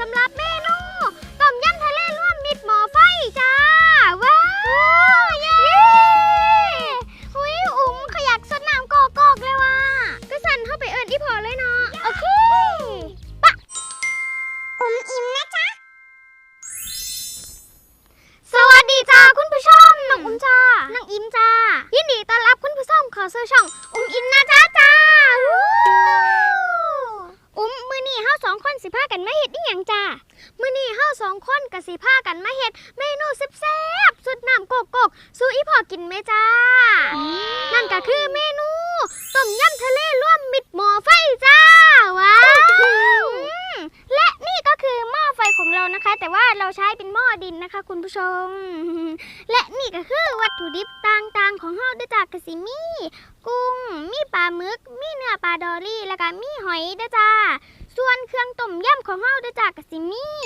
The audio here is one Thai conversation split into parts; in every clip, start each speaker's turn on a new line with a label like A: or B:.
A: สำหรับ มือนี่เฮาสองคนก็สิพากันมาเฮ็ดเมนูแซ่บๆสุดน้ำโกกกสู้อีพอกินไหมจ้า นั่นก็คือเมนูต้มยำทะเลร่วมมิตรหม้อไฟจ้า ว้าวอืมและนี่ก็คือหม้อไฟของเรานะคะ แต่ว่าเราใช้เป็นหม้อดินนะคะ คุณผู้ชม และนี่ก็คือวัตถุดิบต่างๆ ของเฮาด้วยจากกสิมีกุ้ง มีปลาหมึก มีเนื้อปลาดอรี่ แล้วก็มีหอยด้วยจ้า ส่วนเครื่องต้มยำของเฮาด้วยจากกสิมี่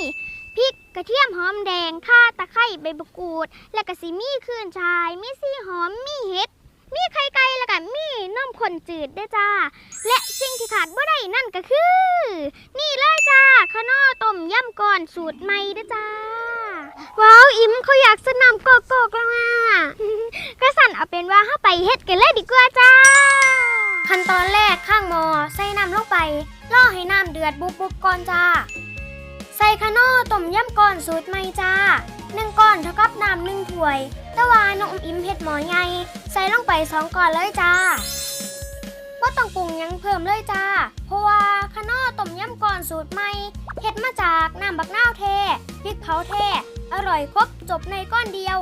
A: พริกกระเทียมหอมแดงข่าตะไคร้ใบมะกรูด และกสิมีขึ้นชายมีซี่หอมมีเห็ดมีไข่ไก่แล้วก็มีนมข้นจืดด้วยจ้า และสิ่งที่ขาดบ่ได้นั่นก็คือ นี่เลยจ้าข้าวหน้อต้มยำก่อนสูตรใหม่ด้วยจ้า ว้าวอิมเขาอยากสนามกโก้แล้วอะก็สั่นเอาเป็นว่าเข้าไปเฮ็ดกันเลยดีกว่าจ้า ขั้นตอนแรกข้างมอใส่ำลงไปล่อให้น้ำเดือดบุบบุบๆก่อนจ้า ใส่ขนอต้มยำก่อนสูตรใหม่จ้าหนึ่งก้อนเท่ากับน้ำหนึ่งถ้วย แต่ว่าน้องอมอิมเฮ็ดหมอใหญ่ใส่ลงไปสองก้อนเลยจ้าว่าต้องปรุงยังเพิ่มเลยจ้า เพราะว่าขนอต้มยำก่อนสูตรใหม่เฮ็ดมาจากน้ำบักนาวเทพริกเผาเทอร่อยครบจบในก้อนเดียว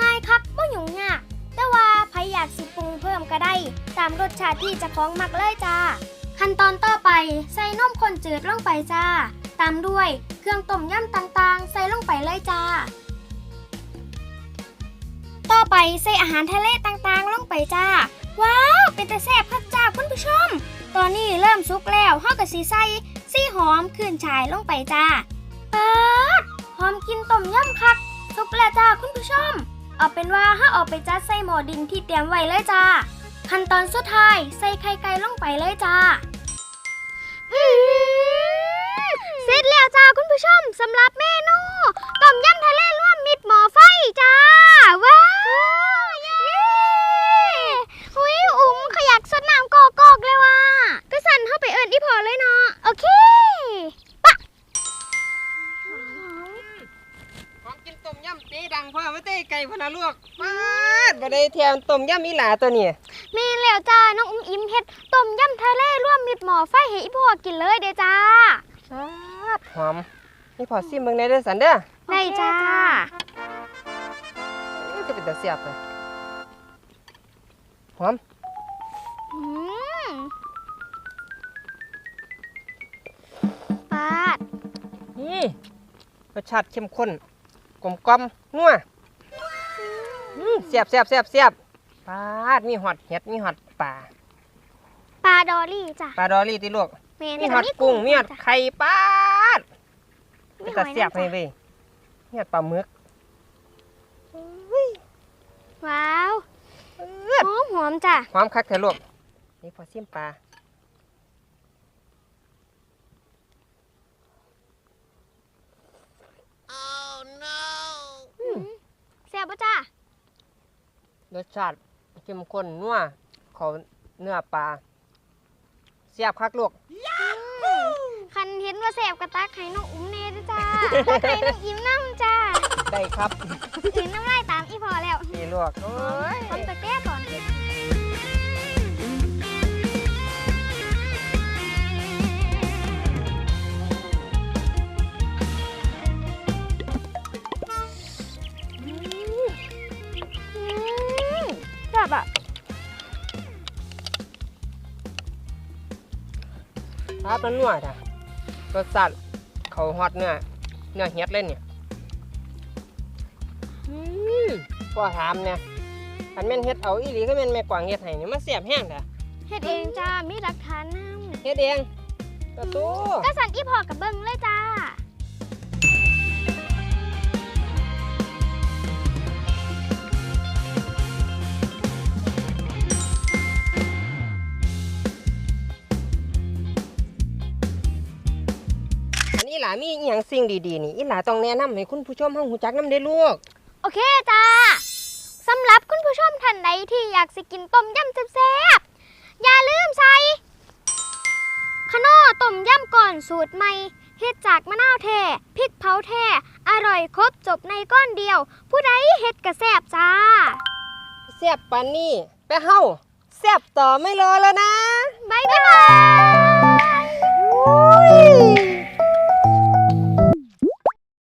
A: ง่ายครับบ่หยุ่งยากแต่ว่าใครอยากสิปรุงเพิ่มก็ได้ ตามรสชาติที่จะของมักเลยจ้า ขั้นตอนต่อไปใส่นมข้นจืดลงไปจ้า ตามด้วยเครื่องต้มยำต่างๆ ใส่ลงไปเลยจ้า ต่อไปใส่อาหารทะเลต่างๆ ลงไปจ้า ว้าว เป็นแต่แซ่บคักจ้าคุณผู้ชม ตอนนี้เริ่มสุกแล้วเฮาก็สิใส่ซี่หอมขึ้นฉายลงไปจ้าป๊าดหอมกินต้มยำคักสุกแล้วจ้าคุณผู้ชม เอาเป็นว่าเฮาเอาไปจัดใส่หม้อดินที่เตรียมไว้เลยจ้า ขั้นตอนสุดท้ายใส่ไข่ไก่ลงไปเลยจ้าเสร็จแล้วจ้าคุณผู้ชมสำหรับเมนูต้มยำทะเลร่วมมิตรหมอไฟจ้า ว้าวเย้หุยอุ้มเขาอยากสดน้ำกอกอกเลยว่ะก็สั่นเข้าไปเอิญอีพอเลยเนาะโอเคปะ
B: ของกินต้มยำตีดังพ่อมาเต้ไก่พะนะลวกมาดบ่ได้แถมต้มยำอีหลาตัวนี้
A: เมนแล้วจ้าน้องอุ้มอิมเฮ็ดต้มยำทะเลร่วมมิตรหมอไฟให้อีพอกินเลยเด้อจ้า
B: ซาดหอมนี่พอซิมเบิ่งได้เด้อสันเด้อ
A: ได้จ้า
B: อื้อก็เป็นตาเสียบเลยหอม
A: อืมปาด
B: นี่รสชาติเข้มข้นกลมกล่อมนัวอื้อเสียบเสียบเสียบเสียบ ปาดมีหอดเห็ดมีหอดปลา
A: ปลาดอรี่จ้ะ
B: ปลาดอรี่ที่ลวก
A: เมน
B: มีหอดกุ้งมีหอด
A: จ้ะ
B: ไข่ปลาด
A: มี
B: เป็น
A: ห
B: ตา
A: อย
B: เสียบ
A: น้ำ
B: ให้
A: จ้ะ
B: เว้ยมีหอดปลาหมึก
A: ว้าว
B: เอื้อ
A: หอมหอมจ้ะ
B: หอมคักเถอะลูกนี่พอซิมปลา
A: แซ่บปะจ้ะ
B: รสชาติ เข้มข้นนัวเขาเนื้อปลาเสียบคักลูก
A: คันเห็นว่าแซ่บกระตักให้น้องอุ้มเน่ด้วยจ้าตักให้น้องอิ่มน้ำจ้า
B: ได้ครับ
A: ถึงน้ำลายตามอีพอแล้ว
B: นี่ลูกโอ้ย
A: ทำตะแก้ก่อน มั
B: นนัวจ้ะรสชาติเขาฮอตเนื้อเนื้อเฮ็ดเลยเนี่ยอืมพ่อถามเนี่ยอันแม่นเฮ็ดเอาอีหลีก็แม่นแม่กวางเฮ็ดให้นี่มันเสียบแห้งจ้ะ
A: เฮ็ดเองจ้ามีหลักฐานนำ
B: เฮ็ดเองกระตู้
A: ก็สั่นอีพอกับเบิ้งเลยจ้า
B: หลามีอหย่างสิ่งดีๆนี่อีหลาต้องแนะนำให้คุณผู้ชมเฮาฮู้จักนำได้ลูก
A: โอเคจ้าสำหรับคุณผู้ชมท่านใดที่อยากสิกินต้มยำแซ่บๆอย่าลืมใส่ขนอต้มยำก่อนสูตรใหม่เฮ็ดจากมะนาวแท้พริกเผาแท้อร่อยครบจบในก้อนเดียว ผู้ใดเฮ็ดกระแซบจ้า
B: เสียบปานนี้ไปเฮาแซ่บต่อไม่รอแล้วนะ
A: บ๊ายบาย
B: อุ้ย